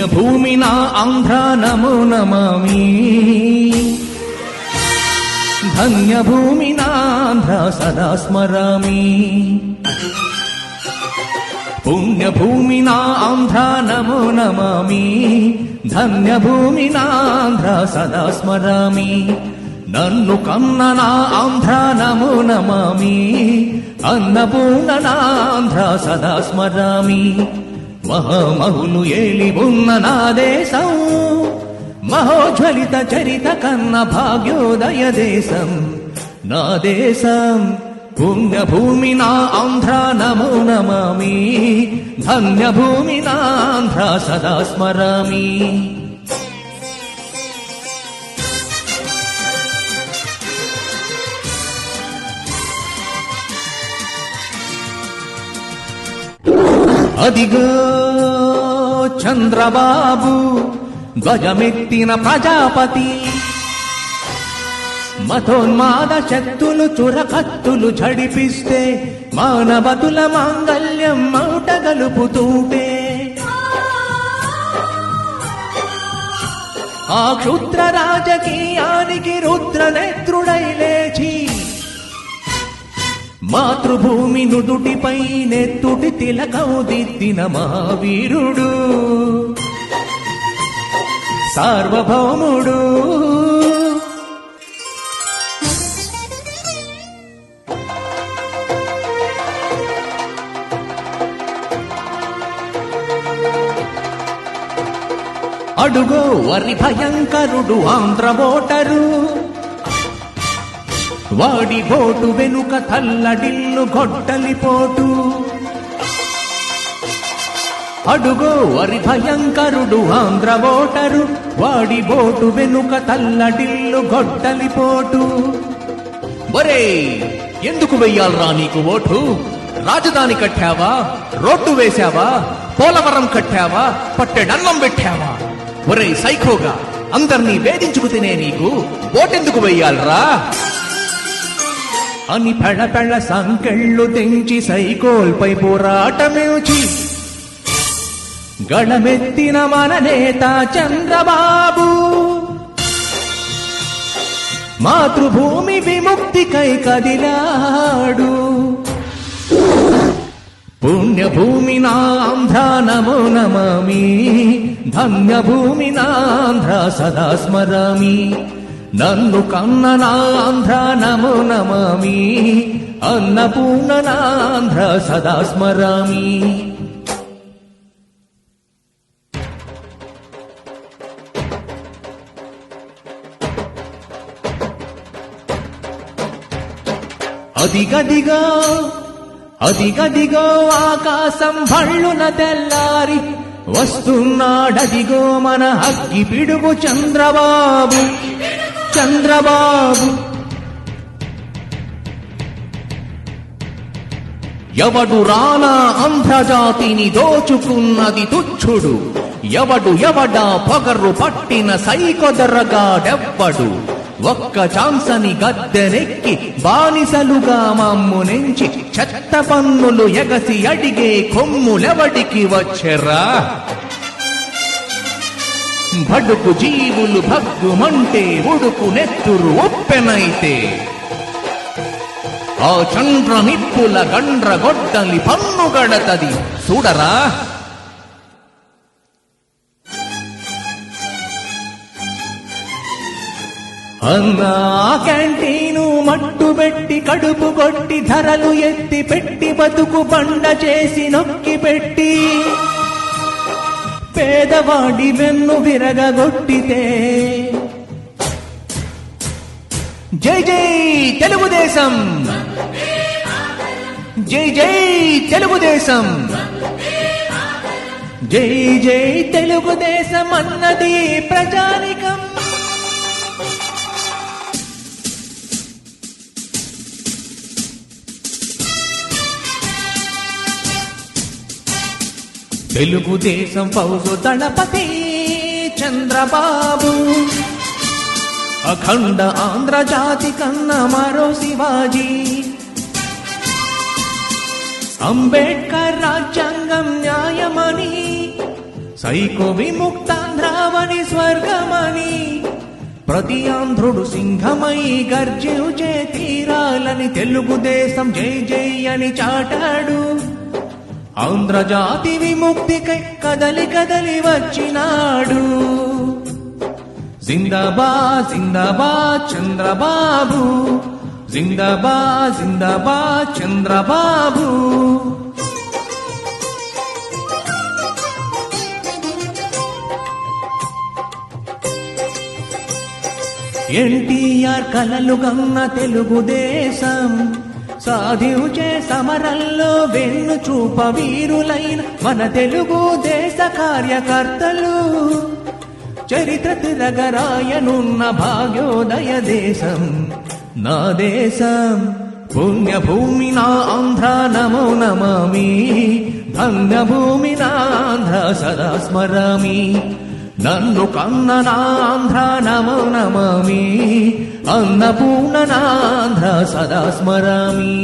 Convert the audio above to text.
పుణ్యభూమి నా ఆంధ్ర నమో నమామి. ధన్యభూమి నాంధ్ర సదా స్మరామి. పుణ్యభూమి నా ఆంధ్ర నమో నమామి. ధన్యభూమి నాంధ్ర సదా స్మరామి. నన్ను కన్న నా ఆంధ్ర నమో నమామి. అన్నపూర్ణ నాంధ్ర సదా స్మరామి. మహామహులు ఏలి ఉన్న నా దేశం. మహోజ్వలిత చరిత కన్న భాగ్యోదయ దేశం. నా దేశం పుణ్యభూమి నా ఆంధ్ర నమో నమామి. ధన్యభూమి నా ఆంధ్ర సదా స్మరామి. అదిగో చంద్రబాబు ధ్వజమెత్తిన ప్రజాపతి. మతోన్మాద శక్తులు చురకత్తులు ఝడిపిస్తే మానవతుల మాంగల్యం మౌట గలుపుతూటే. ఆ క్షుద్ర రాజకీయానికి రుద్ర నేత్రుడై లేచి మాతృభూమి నుదుటిపై నెత్తుటి తిలకౌదిత్తిన దిద్దిన మహావీరుడు. సార్వభౌముడు. అడుగో వరి భయంకరుడు ఆంధ్ర ఓటరు. వాడి బోటు వెనుక తల్లడిల్లు గొడ్డలిపోటు అడుగో వరి భయంకరుడు ఆంధ్ర ఓటరు వాడి బోటు వెనుక తల్లడిల్లు గొడ్డలిపోటు ఒరే ఎందుకు వెయ్యాలరా నీకు ఓటు? రాజధాని కట్టావా? రోడ్డు వేశావా? పోలవరం కట్టావా? పట్టెడన్నం పెట్టావా? ఒరే సైకోగా అందర్నీ వేధించుకు తినే నీకు ఓటెందుకు వెయ్యాలరా? అని పెళ సంకెళ్ళు తెంచి సైకోల్పై పోరాటమేచి గళమెత్తిన మన నేత చంద్రబాబు. మాతృభూమి విముక్తికై కదిలాడు. పుణ్యభూమి నాంధ్ర నమో నమామి. ధన్యభూమి నాంధ్ర సదా స్మరామి. నన్ను కన్న నాంధ్ర నమో నమామి. అన్నపూర్ణ నాంధ్ర సదా స్మరామి. అదిగదిగో అదిగదిగో ఆకాశం భళ్ళున తెల్లారి వస్తున్నాడదిగో మన హక్కి పిడుగు చంద్రబాబు. చంద్రబాబు. ఎవడు రానా అంధ్రజాతిని దోచుకున్నది తుచ్చుడు ఎవడు ఎవడా పొగరు పట్టిన సైకొదరగాడెవ్వడు ఒక్క చాంసని గద్దెనెక్కి బానిసలుగా మమ్ము నుంచి చెత్త పన్నులు ఎగసి అడిగే కొమ్ములెవడికి వచ్చెరా? బడుకు జీవులు భగ్గుమంటే ఉడుకు నెత్తురు ఒప్పెనైతే. ఆ చంద్ర నిప్పుల గండ్ర గొడ్డలి పన్నుగడతది చూడరా? అన్నా క్యాంటీను మట్టు పెట్టి కడుపు కొట్టి ధరలు ఎత్తి పెట్టి బతుకు బండ చేసి నొక్కి పెట్టి పేదవాడి వెన్ను విరగగొట్టితే. జై జై తెలుగుదేశం. జై జై తెలుగుదేశం. జై జై తెలుగుదేశం అన్నది ప్రజానికం. తెలుగుదేశం పౌజు దళపతి చంద్రబాబు. అఖండ ఆంధ్ర జాతి కన్న మరో శివాజీ. అంబేడ్కర్ రాజ్యాంగం న్యాయమని సైకో విముక్తాంధ్రావని స్వర్గమని ప్రతి ఆంధ్రుడు సింహమై గర్జించే తీరాలని తెలుగుదేశం జై జై అని చాటాడు. ఆంధ్రజాతి విముక్తికై కదలి కదలి వచ్చినాడు. జిందాబా జిందాబా చంద్రబాబు. జిందాబా జిందాబా చంద్రబాబు. ఎన్టీఆర్ కలలు గన్న తెలుగుదేశం. సాధించే సమరంలో వెన్ను చూప వీరులైన మన తెలుగు దేశ కార్యకర్తలు. చరిత్ర తిరగరాయనున్న భాగ్యోదయ దేశం నా దేశం. పుణ్యభూమి నా ఆంధ్ర నమో నమామి. ధన్యభూమి నా ఆంధ్ర సదా స్మరామి. నన్ను కన్న నాంధ్ర నమో నమామి అన్నపూర్ణ నాంధ్ర సదా స్మరామి.